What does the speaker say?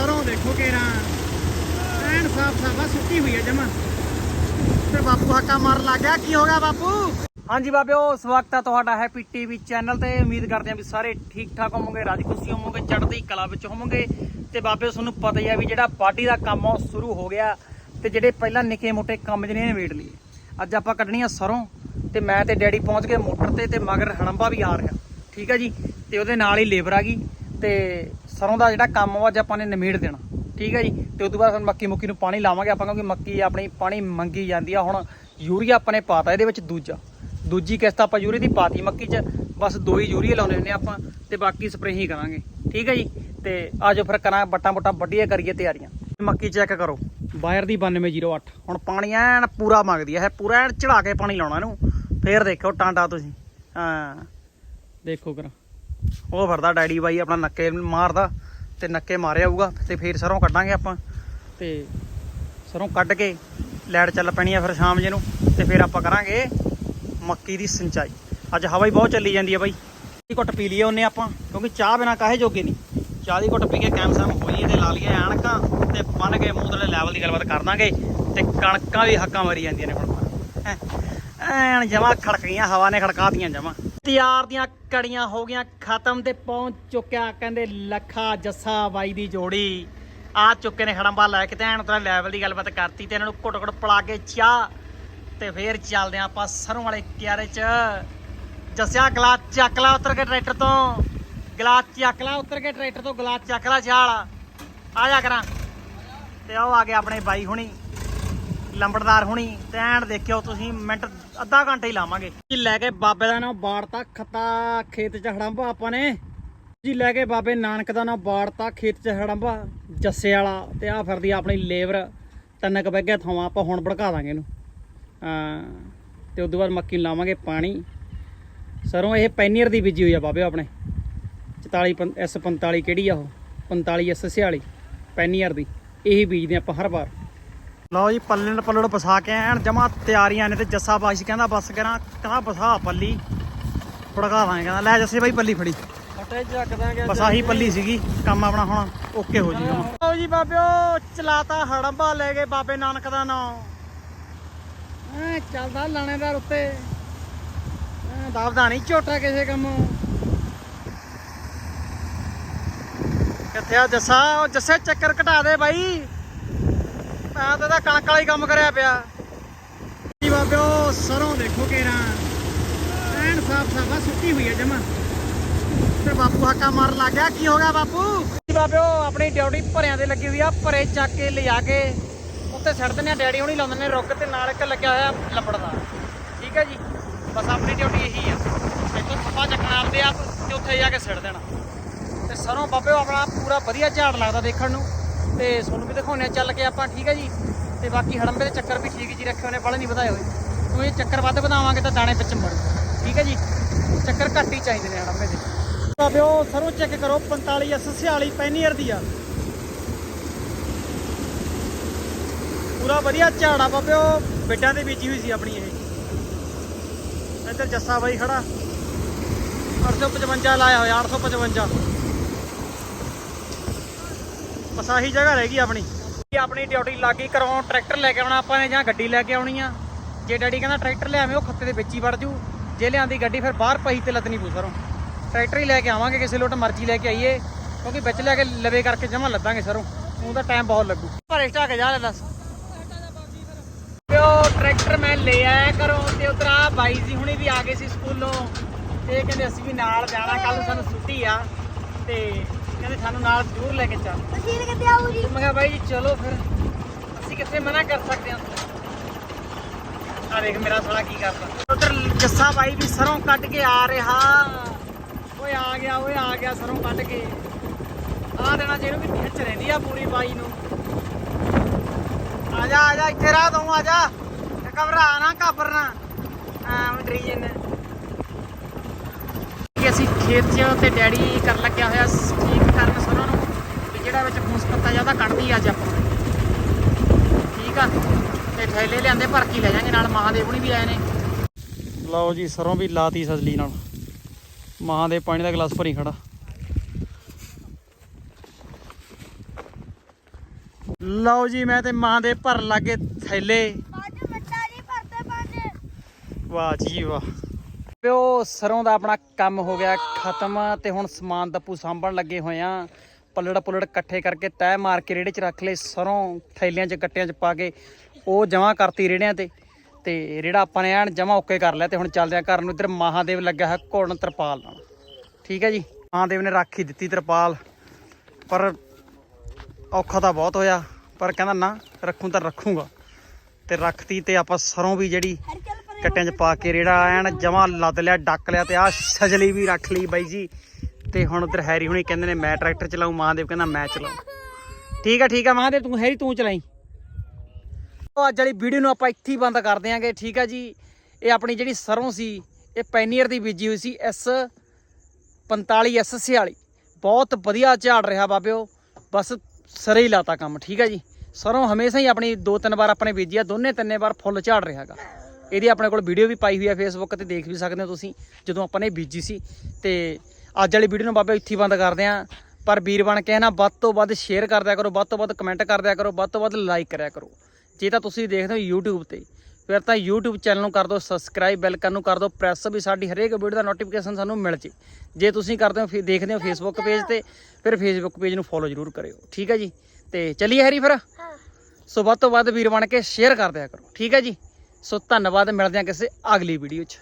ਸਰੋਂ ਦੇਖੋ ਕੇਰਾ। ਐਨ ਸਾਫ਼ ਸਾਫਾ ਸੁੱਕੀ ਹੋਈ ਹੈ ਜਮਾ। ਤੇ ਬਾਪੂ ਹੱਕਾ ਮਾਰਨ ਲੱਗ ਗਿਆ। ਕੀ ਹੋ ਗਿਆ ਬਾਪੂ? ਹਾਂਜੀ ਬਾਬਿਓ, ਸਵਾਗਤ ਹੈ ਤੁਹਾਡਾ ਹੈਪੀ ਟੀਵੀ ਚੈਨਲ ਤੇ। ਉਮੀਦ ਕਰਦੇ ਹਾਂ ਵੀ ਸਾਰੇ ਠੀਕ ਠਾਕ ਹੋਵੋਗੇ, ਰਾਜੀ ਖੁਸ਼ੀ ਹੋਵੋਗੇ, ਚੜ੍ਹਦੀ ਕਲਾ ਵਿੱਚ ਹੋਵੋਗੇ। ਤੇ ਬਾਬਿਓ, ਤੁਹਾਨੂੰ ਪਤਾ ਹੀ ਆ ਵੀ ਜਿਹੜਾ ਪਾਰਟੀ ਦਾ ਕੰਮ ਆ ਉਹ ਸ਼ੁਰੂ ਹੋ ਗਿਆ ਤੇ ਜਿਹੜੇ ਪਹਿਲਾਂ ਨਿੱਕੇ ਮੋਟੇ ਕੰਮ ਜਿਹਨੇ ਨਿਬੇੜ ਲਏ ਅੱਜ ਆਪਾਂ ਕੱਢਣੀ ਆ ਸਰੋਂ ਤੇ ਮੈਂ ਤੇ ਡੈਡੀ ਪਹੁੰਚ ਗਏ ਮੋਟਰ ਤੇ ਤੇ ਮਗਰ ਹੜੰਬਾ ਵੀ ਆ ਰਿਹਾ। ਠੀਕ ਆ ਜੀ? ਤੇ ਉਹਦੇ ਨਾਲ ਹੀ ਲੇਬਰ ਆ ਗਈ ਤੇ ਸਰੋਂ ਦਾ ਜਿਹੜਾ ਕੰਮ ਉਹ ਅੱਜ ਆਪਾਂ ਨੇ ਨਿਮੇੜ ਦੇਣਾ। ਠੀਕ ਹੈ ਜੀ? ਤੇ ਉਸ ਤੋਂ ਬਾਅਦ ਹੁਣ ਮੱਕੀ ਮੁੱਕੀ ਨੂੰ ਪਾਣੀ ਲਾਵਾਂਗੇ ਆਪਾਂ, ਕਿਉਂਕਿ ਮੱਕੀ ਆਪਣੀ ਪਾਣੀ ਮੰਗੀ ਜਾਂਦੀ ਆ। ਹੁਣ ਯੂਰੀਆ ਆਪਾਂ ਨੇ ਪਾਤਾ, ਇਹਦੇ ਵਿੱਚ ਦੂਜਾ। ਦੂਜੀ ਕਿਸ਼ਤ ਆਪਾਂ ਯੂਰੀਆ ਦੀ ਪਾਤੀ ਮੱਕੀ 'ਚ। ਬਸ ਦੋ ਹੀ ਯੂਰੀਆ ਲਾਉਣੇ ਹੁੰਦੇ ਆਪਾਂ, ਤੇ ਬਾਕੀ ਸਪਰੇਅ ਹੀ ਕਰਾਂਗੇ। ਠੀਕ ਹੈ ਜੀ? ਤੇ ਆਜੋ ਫਿਰ ਕਰਾਂ ਬੱਟਾਂ ਬੁੱਟਾਂ ਵੱਡੀਆਂ ਕਰੀਏ ਤਿਆਰੀਆਂ। ਮੱਕੀ ਚੈੱਕ ਕਰੋ। ਬਾਇਰ ਦੀ 9208 ਹੁਣ ਪਾਣੀ ਐਨ ਪੂਰਾ ਮੰਗਦੀ ਹੈ ਪੂਰਾ ਐਨ ਚੜਾ ਕੇ ਪਾਣੀ ਲਾਉਣਾ ਇਹਨੂੰ। ਫੇਰ ਦੇਖੋ ਟਾਂਡਾ ਤੁਸੀਂ। ਹਾਂ। ਦੇਖੋ ਕਰਾਂ। ਉਹ ਫਿਰਦਾ ਡੈਡੀ ਬਾਈ ਆਪਣਾ ਨੱਕੇ ਮਾਰਦਾ ਤੇ ਨੱਕੇ ਮਾਰਿਆ ਹੋਊਗਾ ਤੇ ਫੇਰ ਸਰੋਂ ਕੱਢਾਂਗੇ ਆਪਾਂ ਤੇ ਸਰੋਂ ਕੱਢ ਕੇ ਲੈਟ ਚੱਲ ਪੈਣੀ ਆ ਫਿਰ ਸ਼ਾਮ ਜੇ ਨੂੰ ਤੇ ਫੇਰ ਆਪਾਂ ਕਰਾਂਗੇ ਮੱਕੀ ਦੀ ਸਿੰਚਾਈ। ਅੱਜ ਹਵਾ ਹੀ ਬਹੁਤ ਚੱਲੀ ਜਾਂਦੀ ਆ ਬਾਈ। ਦੀ ਘੁੱਟ ਪੀ ਲਈਏ ਉਹਨੇ ਆਪਾਂ, ਕਿਉਂਕਿ ਚਾਹ ਬਿਨਾ ਕਾਹੇ ਜੋਗੇ ਨਹੀਂ। ਚਾਹ ਦੀ ਘੁੱਟ ਪੀ ਕੇ ਕੈਮ ਸਾਮ ਹੋਈਏ ਤੇ ਲਾ ਲਈਏ ਐਨਕਾਂ ਤੇ ਬੰਨ ਕੇ ਮੂੰਹ ਲੈਵਲ ਦੀ ਗੱਲਬਾਤ ਕਰ ਦਾਂਗੇ ਤੇ ਕਣਕਾਂ ਵੀ ਹੱਕਾਂ ਮਾਰੀ ਜਾਂਦੀਆਂ ਨੇ ਹੁਣ ਹੈਂ। ਐਨ ਖੜਕ ਗਈਆਂ, ਹਵਾ ਨੇ ਖੜਕਾਤੀਆਂ ਜਮਾ। ਤਿਆਰ ਦੀਆਂ ਕੜੀਆਂ ਹੋ ਗਈਆਂ, ਖਤਮ ਤੇ ਪਹੁੰਚ ਚੁੱਕਿਆ ਕਹਿੰਦੇ ਲੱਖਾ ਜੱਸਾ ਬਾਈ ਦੀ ਜੋੜੀ। ਆ ਚੁੱਕੇ ਨੇ ਖੜੰਬਾ ਲੈ ਕੇ ਤੇ ਐਨ ਉਤਰਾ ਲੈਵਲ ਦੀ ਗੱਲਬਾਤ ਕਰਤੀ ਤੇ ਇਹਨਾਂ ਨੂੰ ਘੁੱਟ ਘੁੱਟ ਪਲਾ ਕੇ ਚਾਹ ਤੇ ਫੇਰ ਚੱਲਦੇ ਆਂ ਆਪਾਂ ਸਰੋਂ ਵਾਲੇ ਕਿਆਰੇ ਚ। ਜੱਸਿਆ, ਗਲਾਸ ਚੱਕ ਲਾ ਉਤਰ ਕੇ ਟਰੈਕਟਰ ਤੋਂ। ਗਲਾਸ ਚੱਕ ਲਾ ਉਤਰ ਕੇ ਟਰੈਕਟਰ ਤੋਂ, ਗਲਾਸ ਚੱਕ ਲਾ ਛਾਲ। ਆ ਜਾ ਕਰਾਂ। ਤੇ ਆਓ ਆ ਗਏ ਆਪਣੇ ਬਾਈ ਹੁਣੀ। ਲੰਬੜਦਾਰ ਹੁਣੀ ਤੇ ਦੇਖਿਓ ਤੁਸੀਂ, ਮਿੰਟ ਅੱਧਾ ਘੰਟਾ ਹੀ ਲਾਵਾਂਗੇ। ਜੀ, ਲੈ ਕੇ ਬਾਬੇ ਦਾ ਨਾਮ ਬਾੜਤਾ, ਖੱਤਾ ਖੇਤ ਚ ਹੜੰਬਾ ਆਪਾਂ ਨੇ। ਜੀ, ਲੈ ਕੇ ਬਾਬੇ ਨਾਨਕ ਦਾ ਨਾਮ ਬਾੜਤਾ, ਖੇਤ ਚ ਹੜੰਬਾ, ਜੱਸੇ ਵਾਲਾ, ਤੇ ਆ ਫਿਰਦੀ ਆਪਣੀ ਲੇਬਰ ਤਿੰਨ ਕੁ ਬੈਗੇ ਥਾਵਾਂ, ਆਪਾਂ ਹੁਣ ਭੜਕਾ ਦਾਂਗੇ ਇਹਨੂੰ। ਹਾਂ, ਤੇ ਉਦੋਂ ਬਾਅਦ ਮੱਕੀ ਲਾਵਾਂਗੇ ਪਾਣੀ। ਸਰੋਂ, ਇਹ ਪੈਨੀਅਰ ਦੀ ਬੀਜੀ ਹੋਈ ਆ ਬਾਬੇ ਆਪਣੇ। 44 ਐਸ 45 ਕਿਹੜੀ ਆ ਉਹ? 45 ਐਸ 46 ਪੈਨੀਅਰ ਦੀ। ਇਹੀ ਬੀਜਦੇ ਆਪਾਂ ਹਰ ਵਾਰ। ਲਓ ਜੀ ਪੱਲੇ ਨਾਲ ਪੱਲੜ ਫਸਾ ਕੇ ਐਨ ਜਮਾ ਤਿਆਰੀਆਂ ਨੇ ਤੇ ਜੱਸਾ ਬਾਸ਼ ਕਹਿੰਦਾ ਬਸ ਕਰਾਂ ਕਹਿੰਦਾ ਫਸਾ ਪੱਲੀ। ਫੜਕਾ ਦਾਂਗੇ ਕਹਿੰਦਾ ਲੈ ਜੱਸੇ ਬਾਈ ਪੱਲੀ ਫੜੀ। ਫਟੇ ਚੱਕ ਦਾਂਗੇ ਬਸ ਆਹੀ ਪੱਲੀ ਸੀਗੀ ਕੰਮ ਆਪਣਾ ਹੁਣ ਓਕੇ ਹੋ ਜੀ ਲਓ ਜੀ ਬਾਬਿਓ ਚਲਾਤਾ ਹੜੰਬਾ ਲੈ ਗਏ ਬਾਬੇ ਨਾਨਕ ਦਾ ਨਾਮ ਐ ਚੱਲਦਾ ਲਾਣੇਦਾਰ ਉੱਤੇ। ਦਬਦਾ ਨਹੀਂ ਝੋਟਾ ਕਿਸੇ ਕੰਮ। ਕਿੱਥੇ ਆ ਜੱਸਾ? ਉਹ ਜੱਸੇ ਚੱਕਰ ਘਟਾ ਦੇ ਬਾਈ। ਮੈਂ ਤਾਂ ਇਹਦਾ ਕਣਕ ਵਾਲਾ ਹੀ ਕੰਮ ਕਰਿਆ ਪਿਆ। ਜੀ ਬਾਬਿਓ ਸਰੋਂ ਦੇਖੋ ਕੇਰਾ ਐਨ ਸਾਫ਼ ਸਾਫਾ ਸੁੱਕੀ ਹੋਈ ਹੈ ਜਮਾ। ਤੇ ਬਾਪੂ ਹੱਕਾ ਮਾਰਨ ਲੱਗ ਗਿਆ। ਕੀ ਹੋ ਗਿਆ ਬਾਪੂ? ਜੀ ਬਾਬਿਓ ਆਪਣੀ ਡਿਊਟੀ ਭਰਿਆਂ ਤੇ ਲੱਗੀ ਹੋਈ ਆ ਭਰੇ ਚੱਕ ਕੇ ਲਿਜਾ ਕੇ ਉੱਤੇ ਛੱਡ ਦਿੰਦੇ ਆ। ਡੈਡੀ ਹੁਣੀ ਲਾਉਂਦੇ ਨੇ ਰੁੱਗ ਤੇ ਨਾਲ ਇੱਕ ਲੱਗਿਆ ਹੋਇਆ ਲੰਬੜਦਾ ਠੀਕ ਹੈ ਜੀ? ਬਸ ਆਪਣੀ ਡਿਊਟੀ ਇਹੀ ਆ। ਇੱਥੋਂ ਥੱਪਾ ਚੱਕਣਾ ਆਪਦੇ ਆਪ ਤੇ ਉੱਥੇ ਜਾ ਕੇ ਸਿੱਟ ਦੇਣਾ। ਤੇ ਸਰੋਂ ਬਾਬਿਓ ਆਪਣਾ ਪੂਰਾ ਵਧੀਆ ਝਾੜ ਲੱਗਦਾ ਦੇਖਣ ਨੂੰ। ਤੇ ਤੁਹਾਨੂੰ ਵੀ ਦਿਖਾਉਂਦੇ ਆ ਚੱਲ ਕੇ ਆਪਾਂ, ਠੀਕ ਹੈ ਜੀ? ਤੇ ਬਾਕੀ ਹੜੰਬੇ ਦੇ ਚੱਕਰ ਵੀ ਠੀਕ ਜੀ ਰੱਖੇ ਹੋਣੇ ਬੜੇ ਨਹੀਂ ਵਧਾਏ ਹੋਏ। ਕਿਉਂ ਇਹ ਚੱਕਰ ਵੱਧ ਵਧਾਵਾਂਗੇ ਤਾਂ ਦਾਣੇ ਵਿੱਚ ਮੜ ਠੀਕ ਹੈ ਜੀ? ਚੱਕਰ ਘੱਟ ਹੀ ਚਾਹੀਦੇ ਨੇ ਹੜੰਬੇ ਦੇ। ਬਾਬਿਓ ਸਰੋਂ ਚੈੱਕ ਕਰੋ 45 ਐਸ 46 ਪੈਨੀਅਰ ਦੀ ਆ। ਪੂਰਾ ਵਧੀਆ ਝਾੜਾ ਬਾਬਿਓ, ਬਿੱਡਾਂ ਦੇ ਬੀਜੀ ਹੋਈ ਸੀ ਆਪਣੀ ਇਹ। ਇੱਧਰ ਜੱਸਾ ਬਾਈ ਖੜਾ। 855 ਲਾਇਆ ਹੋਇਆ 855 ਬਸ ਆਹੀ ਜਗ੍ਹਾ ਰਹਿ ਗਈ ਆਪਣੀ। ਆਪਣੀ ਡਿਊਟੀ ਲੱਗੀ ਕਰਾਉਣ ਟਰੈਕਟਰ ਲੈ ਕੇ ਆਉਣਾ ਆਪਾਂ ਨੇ ਜਾਂ ਗੱਡੀ ਲੈ ਕੇ ਆਉਣੀ ਆ। ਜੇ ਡੈਡੀ ਕਹਿੰਦਾ ਟਰੈਕਟਰ ਲਿਆਵੇਂ ਉਹ ਖੱਤੇ ਦੇ ਵਿੱਚ ਹੀ ਵੜ ਜੂ। ਜੇ ਲਿਆਂਦੀ ਗੱਡੀ ਫਿਰ ਬਾਹਰ ਪਈ ਤੇ ਲੱਦਣੀ ਪੂ ਸਰੋਂ। ਟਰੈਕਟਰ ਹੀ ਲੈ ਕੇ ਆਵਾਂਗੇ, ਕਿਸੇ ਲੋਟ ਮਰਜ਼ੀ ਲੈ ਕੇ ਆਈਏ। ਕਿਉਂਕਿ ਵਿੱਚ ਲੈ ਕੇ ਲਵੇ ਕਰਕੇ ਜਮਾ ਲੱਦਾਂਗੇ ਸਰੋਂ। ਉਹਦਾ ਟਾਈਮ ਬਹੁਤ ਲੱਗੂ। ਭਰੇ ਢਾ ਕੇ ਜਾ ਲੈ ਦੱਸ। ਪਿਓ ਟਰੈਕਟਰ ਮੈਂ ਲੈ ਆਇਆ ਕਰੋ ਤੇ ਉਧਰ ਆ ਬਾਈ ਜੀ ਹੁਣੇ ਵੀ ਆ ਗਏ ਸੀ ਸਕੂਲੋਂ। ਤੇ ਕਹਿੰਦੇ ਅਸੀਂ ਵੀ ਨਾਲ ਜਾਣਾ ਕੱਲ ਸਾਨੂੰ ਛੁੱਟੀ ਆ। ਤੇ ਕਹਿੰਦੇ ਸਾਨੂੰ ਨਾਲ ਜ਼ਰੂਰ ਲੈ ਕੇ ਚੱਲ। ਮਸ਼ੀਨ ਕਿੱਥੇ ਆਊ ਜੀ ਤੇ ਮੈਂ ਕਿਹਾ ਬਾਈ ਜੀ ਚਲੋ ਫਿਰ। ਅਸੀਂ ਕਿੱਥੇ ਮਨਾ ਕਰ ਸਕਦੇ ਹਾਂ? ਆ ਦੇਖ ਮੇਰਾ ਸਾਲਾ ਕੀ ਕਰਦਾ। ਉਧਰ ਜੱਸਾ ਬਾਈ ਵੀ ਸਰੋਂ ਕੱਢ ਕੇ ਆ ਰਿਹਾ। ਓਏ ਆ ਗਿਆ ਓਏ ਆ ਗਿਆ ਸਰੋਂ ਕੱਢ ਕੇ। ਆ ਦੇਣਾ ਜਿਹਨੂੰ ਵੀ ਖਿੱਚ ਰਹਿੰਦੀ ਆ ਪੂਰੀ ਬਾਈ ਨੂੰ। ਆ ਜਾ ਆ ਜਾ ਇੱਥੇ ਰਾਹ ਦਊਂ ਆ ਜਾ। ਤੇ ਘਬਰਾ ਨਾ ਘਬਰਨਾ। ਮੈਂ ਡਰੀ ਜਨ ਕਿ ਅਸੀਂ ਖੇਤ 'ਚ ਤੇ ਡੈਡੀ ਕਰਨ ਲੱਗਿਆ ਹੋਇਆ ਠੀਕ ਜਿਹੜਾ ਵਿੱਚ ਫੂਸ ਪੱਤਾ ਜ਼ਿਆਦਾ ਕੱਢਦੀ ਅੱਜ ਆਪਾਂ। ਠੀਕ ਆ? ਤੇ ਥੈਲੇ ਲਿਆਂਦੇ ਭਰ ਕੇ ਲੈ ਜਾਾਂਗੇ ਨਾਲ ਮਹਾਦੇਵ ਹੁਣੀ ਵੀ ਆਏ ਨੇ। ਲਓ ਜੀ ਸਰੋਂ ਵੀ ਲਾਤੀ ਸਜਲੀ ਨਾਲ। ਮਹਾਦੇਵ ਪਾਣੀ ਦਾ ਗਲਾਸ ਭਰੀ ਖੜਾ। ਲਓ ਜੀ ਮੈਂ ਤੇ ਮਾਂ ਦੇ ਭਰਨ ਲੱਗੇ ਥੈਲੇ। ਵਾਹ ਜੀ ਵਾਹ। ਪਿਓ ਸਰੋਂ ਦਾ ਆਪਣਾ ਕੰਮ ਹੋ ਗਿਆ ਖਤਮ ਤੇ ਹੁਣ ਸਮਾਨ ਦੱਪੂ ਸਾਂਭਣ ਲੱਗੇ ਹੋਏ ਆ। ਪੱਲੜ ਪੁੱਲੜ ਇਕੱਠੇ ਕਰਕੇ ਤੈਅ ਮਾਰ ਕੇ ਰੇੜੇ 'ਚ ਰੱਖ ਲਏ, ਸਰੋਂ ਥੈਲਿਆਂ 'ਚ, ਗੱਟਿਆਂ 'ਚ ਪਾ ਕੇ ਉਹ ਜਮਾ ਕਰਤੀ ਰੇੜਿਆਂ ਤੇ। ਤੇ ਰੇੜਾ ਆਪਾਂ ਨੇ ਐਨ ਜਮਾ ਓਕੇ ਕਰ ਲਿਆ ਤੇ ਹੁਣ ਚੱਲਦੇ ਆ ਘਰ ਨੂੰ ਇੱਧਰ ਮਹਾਦੇਵ ਲੱਗਾ ਹੈ ਘੋੜਨ ਤਰਪਾਲ ਨਾਲ। ਠੀਕ ਹੈ ਜੀ? ਮਹਾਦੇਵ ਨੇ ਰੱਖ ਹੀ ਦਿੱਤੀ ਤਰਪਾਲ, ਪਰ ਔਖਾ ਤਾਂ ਬਹੁਤ ਹੋਇਆ, ਪਰ ਕਹਿੰਦਾ ਨਾ, ਰੱਖੂੰ ਤਾਂ ਰੱਖੂੰਗਾ। ਤੇ ਰੱਖਤੀ ਤੇ ਆਪਾਂ ਸਰੋਂ ਵੀ ਜਿਹੜੀ ਕੱਟਿਆਂ 'ਚ ਪਾ ਕੇ ਰੇੜਾ ਐਨ ਜਮਾ ਲੱਦ ਲਿਆ, ਡੱਕ ਲਿਆ ਤੇ ਆ ਸਜਲੀ ਵੀ ਰੱਖ ਲਈ ਬਾਈ ਜੀ। ਤੇ ਹੁਣ ਉਧਰ ਹੈਰੀ ਹੁਣੀ ਕਹਿੰਦੇ ਨੇ, ਮੈਂ ਟਰੈਕਟਰ ਚਲਾਉ ਮਹਾਦੇਵ ਕਹਿੰਦਾ ਮੈਂ ਚਲਾਉ ਠੀਕ ਆ ਠੀਕ ਆ, ਮਹਾਦੇਵ, ਤੂੰ ਹੈਰੀ, ਤੂੰ ਚਲਾਈ। ਉਹ ਅੱਜ ਵਾਲੀ ਵੀਡੀਓ ਨੂੰ ਆਪਾਂ ਇੱਥੇ ਹੀ ਬੰਦ ਕਰ ਦਿਆਂਗੇ, ਠੀਕ ਆ ਜੀ। ਇਹ ਆਪਣੀ ਜਿਹੜੀ ਸਰੋਂ ਸੀ, ਇਹ ਪੈਨੀਅਰ ਦੀ ਬੀਜੀ ਹੋਈ ਸੀ, ਐਸ 45 ਐਸ 46 ਬਹੁਤ ਵਧੀਆ ਝਾੜ ਰਿਹਾ ਬਾਬਿਓ, ਬਸ ਸਰੇ ਹੀ ਲਾਤਾ ਕੰਮ, ਠੀਕ ਆ ਜੀ। ਸਰੋਂ ਹਮੇਸ਼ਾ ਹੀ ਆਪਣੀ ਦੋ ਤਿੰਨ ਵਾਰ ਆਪਣੇ ਬੀਜੀ ਆ, ਦੋਨੇ ਤਿੰਨੇ ਵਾਰ ਫੁੱਲ ਝਾੜ ਰਿਹਾਗਾ ਇਹਦੀ ਆਪਣੇ ਕੋਲ ਵੀਡੀਓ ਵੀ ਪਾਈ ਹੋਈ ਆ ਫੇਸਬੁੱਕ ਤੇ ਦੇਖ ਵੀ ਸਕਦੇ ਹੋ ਤੁਸੀਂ, ਜਦੋਂ ਆਪਾਂ ਨੇ ਬੀਜੀ ਸੀ। ਤੇ ਅੱਜ ਵਾਲੀ ਵੀਡੀਓ ਨੂੰ ਬਾਬਾ ਇੱਥੇ ਬੰਦ ਕਰਦੇ ਆ। ਪਰ ਵੀਰ ਬਣ ਕੇ ਨਾ ਵੱਧ ਤੋਂ ਵੱਧ ਸ਼ੇਅਰ ਕਰ ਦਿਆ ਕਰੋ ਵੱਧ ਤੋਂ ਵੱਧ ਕਮੈਂਟ ਕਰ ਦਿਆ ਕਰੋ ਵੱਧ ਤੋਂ ਵੱਧ ਲਾਈਕ ਕਰਿਆ ਕਰੋ। ਜੇ ਤਾਂ ਤੁਸੀਂ ਦੇਖਦੇ ਹੋ YouTube ਤੇ ਫਿਰ ਤਾਂ YouTube ਚੈਨਲ ਨੂੰ ਕਰ ਦਿਓ ਸਬਸਕ੍ਰਾਈਬ ਬੈਲ ਕਰਨ ਨੂੰ ਕਰ ਦਿਓ ਪ੍ਰੈਸ ਵੀ ਸਾਡੀ ਹਰੇਕ ਵੀਡੀਓ ਦਾ ਨੋਟੀਫਿਕੇਸ਼ਨ ਸਾਨੂੰ ਮਿਲ ਜੇ। ਜੇ ਤੁਸੀਂ ਕਰਦੇ ਹੋ ਫਿਰ ਦੇਖਦੇ ਹੋ Facebook ਪੇਜ ਤੇ ਫਿਰ Facebook ਪੇਜ ਨੂੰ ਫੋਲੋ ਜ਼ਰੂਰ ਕਰਿਓ। ਠੀਕ ਹੈ ਜੀ? ਤੇ ਚੱਲੀਏ ਹੈਰੀ ਫਿਰ? ਹਾਂ। ਸੋ ਵੱਧ ਤੋਂ ਵੱਧ ਵੀਰ ਬਣ ਕੇ ਸ਼ੇਅਰ ਕਰ ਦਿਆ ਕਰੋ। ਠੀਕ ਹੈ ਜੀ? ਸੋ ਧੰਨਵਾਦ ਮਿਲਦੇ ਹਾਂ ਕਿਸੇ ਅਗਲੀ ਵੀਡੀਓ 'ਚ।